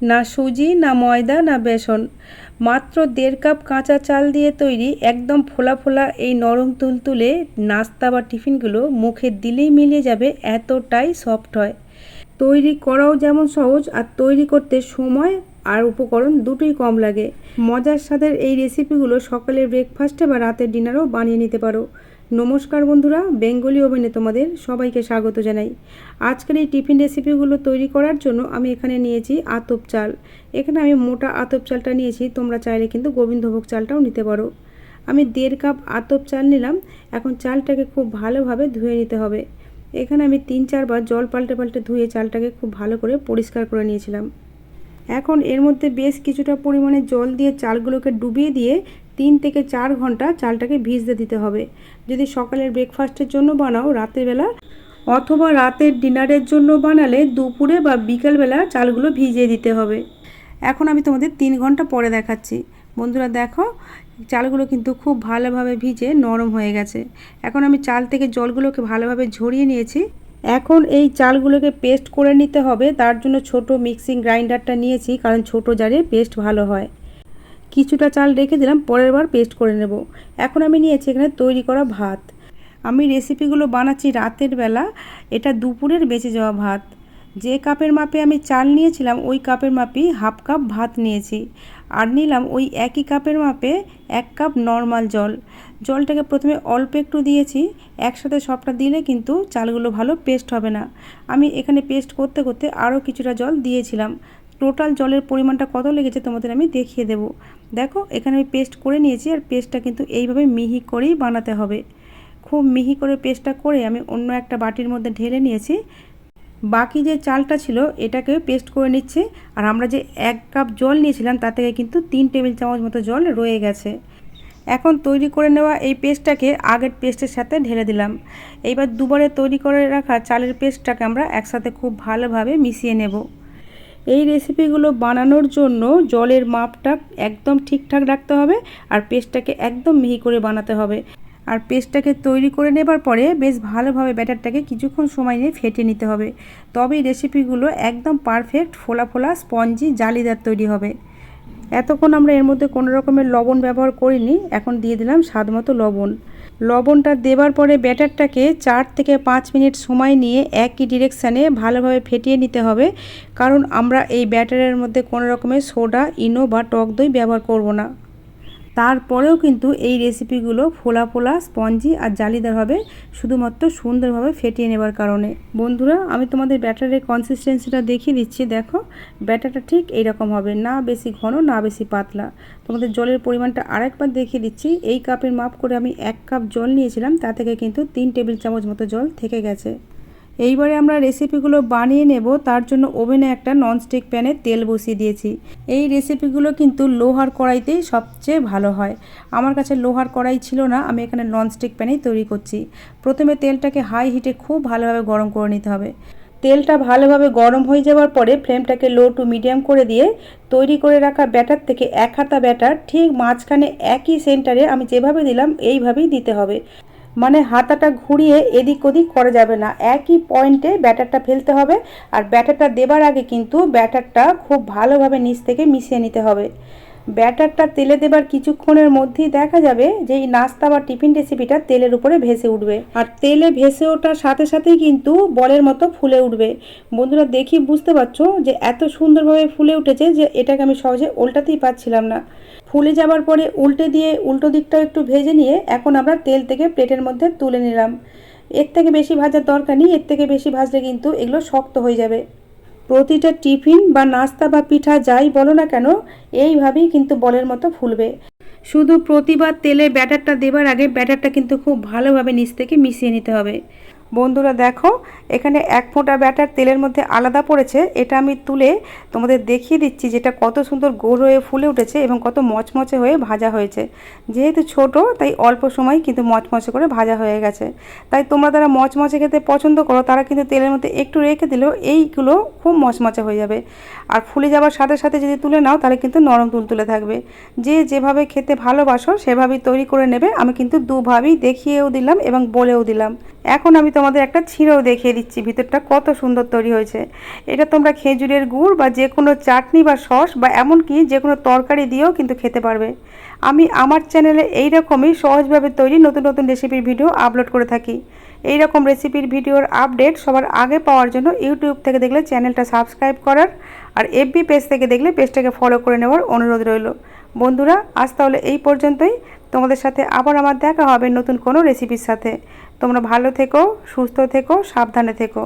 না সুজি, না ময়দা, না বেসন। মাত্র দেড় কাপ কাঁচা চাল দিয়ে তৈরি একদম ফোলা ফোলা এই নরম তুলতুলে নাস্তা বা টিফিনগুলো মুখে দিলেই মিলিয়ে যাবে, এতটাই সফট হয়। তৈরি করাও যেমন সহজ আর তৈরি করতে সময় আর উপকরণ দুটোই কম লাগে। মজার স্বাদের এই রেসিপিগুলো সকালের ব্রেকফাস্টে বা রাতের ডিনারও বানিয়ে নিতে পারো। নমস্কার বন্ধুরা, বেঙ্গলি ওভেনে তোমাদের সবাইকে স্বাগত জানাই। আজকের এই টিফিন রেসিপিগুলো তৈরি করার জন্য আমি এখানে নিয়েছি আতপ চাল। এখানে আমি মোটা আতপ চালটা নিয়েছি, তোমরা চাইলে কিন্তু গোবিন্দভোগ চালটাও নিতে পারো। আমি দেড় কাপ আতপ চাল নিলাম, এখন চালটাকে খুব ভালোভাবে ধুয়ে নিতে হবে। এখানে আমি তিন চারবার জল পাল্টে পাল্টে ধুয়ে চালটাকে খুব ভালো করে পরিষ্কার করে নিয়েছিলাম। এখন এর মধ্যে বেশ কিছুটা পরিমাণে জল দিয়ে চালগুলোকে ডুবিয়ে দিয়ে তিন থেকে চার ঘণ্টা চালটাকে ভিজতে দিতে হবে। যদি সকালের ব্রেকফাস্টের জন্য বানাও, রাতের বেলা, অথবা রাতের ডিনারের জন্য বানালে দুপুরে বা বিকেলবেলা চালগুলো ভিজিয়ে দিতে হবে। এখন আমি তোমাদের তিন ঘণ্টা পরে দেখাচ্ছি। বন্ধুরা দেখো, চালগুলো কিন্তু খুব ভালোভাবে ভিজে নরম হয়ে গেছে। এখন আমি চাল থেকে জলগুলোকে ভালোভাবে ঝরিয়ে নিয়েছি। এখন এই চালগুলোকে পেস্ট করে নিতে হবে। তার জন্য ছোট মিক্সিং গ্রাইন্ডারটা নিয়েছি, কারণ ছোট জারে পেস্ট ভালো হয়। কিছুটা চাল রেখে দিলাম, পরের বার পেস্ট করে নেব। এখন আমি নিয়েছি এখানে তৈরি করা ভাত। আমি রেসিপিগুলো বানাচ্ছি রাতের বেলা, এটা দুপুরের বেঁচে যাওয়া ভাত। যে কাপের মাপে আমি চাল নিয়েছিলাম, ওই কাপের মাপেই হাফ কাপ ভাত নিয়েছি। আর নিলাম ওই একই কাপের মাপে এক কাপ নর্মাল জল। জলটাকে প্রথমে অল্প একটু দিয়েছি, একসাথে সবটা দিলে কিন্তু চালগুলো ভালো পেস্ট হবে না। আমি এখানে পেস্ট করতে করতে আরও কিছুটা জল দিয়েছিলাম। টোটাল জলের পরিমাণটা কত লেগেছে তোমাদের আমি দেখিয়ে দেব। দেখো, এখানে আমি পেস্ট করে নিয়েছি আর পেস্টটা কিন্তু এইভাবে মিহি করেই বানাতে হবে। খুব মিহি করে পেস্টটা করে আমি অন্য একটা বাটির মধ্যে ঢেলে নিয়েছি। বাকি যে চালটা ছিল এটাকে পেস্ট করে নিচ্ছে। আর আমরা যে এক কাপ জল নিয়েছিলাম তা থেকে কিন্তু তিন টেবিল চামচ মতো জল রয়ে গেছে। এখন তৈরি করে নেওয়া এই পেস্টটাকে আগের পেস্টের সাথে ঢেলে দিলাম। এইবার দুবারে তৈরি করে রাখা চালের পেস্টটাকে আমরা একসাথে খুব ভালোভাবে মিশিয়ে নেব। এই রেসিপিগুলো বানানোর জন্য জলের মাপটা একদম ঠিকঠাক রাখতে হবে আর পেস্টটাকে একদম মিহি করে বানাতে হবে। আর পেস্টটাকে তৈরি করে নেবার পরে বেশ ভালোভাবে ব্যাটারটাকে কিছুক্ষণ সময় নিয়ে ফেটে নিতে হবে। তবেই রেসিপিগুলো একদম পারফেক্ট ফোলা ফোলা স্পঞ্জি জালিদার তৈরি হবে। এতক্ষণ আমরা এর মধ্যে কোনো রকমের লবণ ব্যবহার করিনি, এখন দিয়ে দিলাম স্বাদ মতো লবণ। লবণটা দেবার পরে ব্যাটারটাকে চার থেকে পাঁচ মিনিট সময় নিয়ে একই ডিরেকশানে ভালোভাবে ফেটিয়ে নিতে হবে। কারণ আমরা এই ব্যাটারের মধ্যে কোনো রকমের সোডা, ইনো বা টক দই ব্যবহার করব না। তারপরেও কিন্তু এই রেসিপিগুলো ফোলা ফোলা স্পঞ্জি আর জালিদার হবে শুধুমাত্র সুন্দরভাবে ফেটিয়ে নেবার কারণে। বন্ধুরা, আমি তোমাদের ব্যাটারের কনসিস্টেন্সিটা দেখিয়ে দিচ্ছি। দেখো ব্যাটারটা ঠিক এইরকম হবে, না বেশি ঘন, না বেশি পাতলা। তোমাদের জলের পরিমাণটা আরেকবার দেখিয়ে দিচ্ছি। এই কাপের মাপ করে আমি এক কাপ জল নিয়েছিলাম, তা থেকে কিন্তু তিন টেবিল চামচ মতো জল থেকে গেছে। এইবারে আমরা রেসিপিগুলো বানিয়ে নেব। তার জন্য ওভেনে একটা ননস্টিক প্যানে তেল বসিয়ে দিয়েছি। এই রেসিপিগুলো কিন্তু লোহার কড়াইতেই সবচেয়ে ভালো হয়। আমার কাছে লোহার কড়াই ছিল না, আমি এখানে ননস্টিক প্যানেই তৈরি করছি। প্রথমে তেলটাকে হাই হিটে খুব ভালোভাবে গরম করে নিতে হবে। তেলটা ভালোভাবে গরম হয়ে যাওয়ার পরে ফ্লেমটাকে লো টু মিডিয়াম করে দিয়ে তৈরি করে রাখা ব্যাটার থেকে এক হাতা ব্যাটার ঠিক মাঝখানে একই সেন্টারে আমি যেভাবে দিলাম, এইভাবেই দিতে হবে। মানে হাতাটা ঘুরিয়ে এদিক ওদিক করা যাবে না। একই পয়েন্টে ব্যাটারটা ফেলতে হবে আর ব্যাটারটা দেবার আগে কিন্তু ব্যাটারটা খুব ভালোভাবে নিচ থেকে মিশিয়ে নিতে হবে। ব্যাটারটা তেলে দেবার কিছুক্ষণের মধ্যেই দেখা যাবে যে এই নাস্তা বা টিফিন রেসিপিটা তেলের উপরে ভেসে উঠবে। আর তেলে ভেসে ওঠার সাথে সাথেই কিন্তু বলের মতো ফুলে উঠবে। বন্ধুরা, দেখি বুঝতে পারছ যে এত সুন্দরভাবে ফুলে উঠেছে যে এটাকে আমি সহজে উল্টাতেই পারছিলাম না। ফুলে যাবার পরে উল্টে দিয়ে উল্টো দিকটাও একটু ভেজে নিয়ে এখন আমরা তেল থেকে প্লেটের মধ্যে তুলে নিলাম। এর থেকে বেশি ভাজার দরকার নেই, এর থেকে বেশি ভাজলে কিন্তু এগুলো শক্ত হয়ে যাবে। প্রতিটা টিফিন বা নাস্তা বা পিঠা যাই বলো না কেন, এইভাবেই কিন্তু বলের মতো ফুলবে। শুধু প্রতিবার তেলে ব্যাটারটা দেবার আগে ব্যাটারটা কিন্তু খুব ভালোভাবে নিচ থেকে মিশিয়ে নিতে হবে। বন্ধুরা দেখো, এখানে এক ফোঁটা ব্যাটার তেলের মধ্যে আলাদা পড়েছে। এটা আমি তুলে তোমাদের দেখিয়ে দিচ্ছি যেটা কত সুন্দর গোল হয়ে ফুলে উঠেছে এবং কত মচমচে হয়ে ভাজা হয়েছে। যেহেতু ছোট, তাই অল্প সময় কিন্তু মচমচে করে ভাজা হয়ে গেছে। তাই তোমরা যারা মচমচে খেতে পছন্দ করো, তারা কিন্তু তেলের মধ্যে একটু রেখে দিলেও এইগুলো খুব মচমচে হয়ে যাবে। আর ফুলে যাওয়ার সাথে সাথে যদি তুলে নাও, তাহলে কিন্তু নরম তুলতুলে থাকবে। যে যেভাবে খেতে ভালোবাসো, সেভাবেই তৈরি করে নেবে। আমি কিন্তু দুভাবেই দেখিয়েও দিলাম এবং বলেও দিলাম। এখন আমি তোমাদের একটা ছিঁড়েও দেখিয়ে দিচ্ছি, ভিতরটা কত সুন্দর তৈরি হয়েছে। এটা তোমরা খেজুরের গুড় বা যে কোনো চাটনি বা সস বা এমনকি যে কোনো তরকারি দিয়েও কিন্তু খেতে পারবে। আমি আমার চ্যানেলে এই রকমই সহজভাবে তৈরি নতুন নতুন রেসিপির ভিডিও আপলোড করে থাকি। এই রকম রেসিপির ভিডিওর আপডেট সবার আগে পাওয়ার জন্য ইউটিউব থেকে দেখলে চ্যানেলটা সাবস্ক্রাইব করার আর এফবি পেজ থেকে দেখলে পেজটাকে ফলো করে নেওয়ার অনুরোধ রইল। বন্ধুরা, আজ তাহলে এই পর্যন্তই। তোমাদের সাথে আবার আমার দেখা হবে নতুন কোনো রেসিপির সাথে। তোমরা ভালো থেকো, সুস্থ থেকো, সাবধানে থেকো।